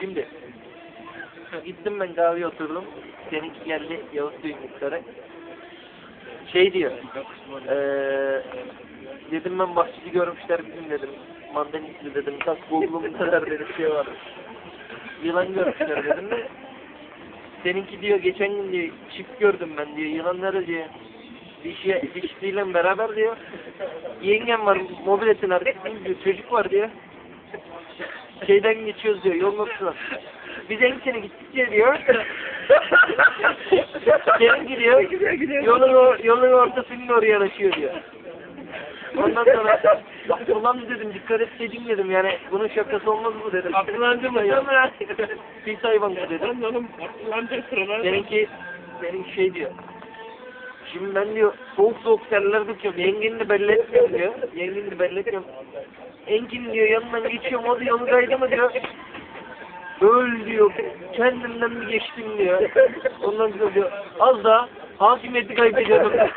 Şimdi gittim ben kahveye oturdum. Seninki geldi Yavuz Bey muhtarı. Şey diyor. Eee dedim ben bahçeci görmüşler bizim dedim. Mandanisli dedim. Tak Google'um kadar dedim şey var. Yılan görmüşler dedim de. Seninki diyor geçen gün diyor çift gördüm ben diyor. Yılanları diyor. Dişi, dişiyle beraber diyor. Yengem var mobiletin arkasında diyor. Çocuk var diyor. Şeyden geçiyoruz diyor. Yolun ortasına. Biz en sene gittikçe diyor. Gelin gidiyor. Yolun, yolun ortasının oraya yanaşıyor diyor. Ondan sonra ulan dedim dikkat et dedim dedim yani bunun şakası olmaz mı dedim. Akıllandı mı ya? Pis hayvan bu dedim. Oğlum akıllanacak sıralar. Seninki senin şey diyor. Şimdi ben diyor soğuk soğuk terler döküyorum. Yengeni de belli etmiyorum diyor. Yengeni de belli etmiyorum. Engin diyor yanından geçiyorum o diyor onu kaydı mı diyor. Öl diyor. Kendimden bir geçtim diyor. Ondan sonra diyor az daha hakimiyeti kaybediyordum.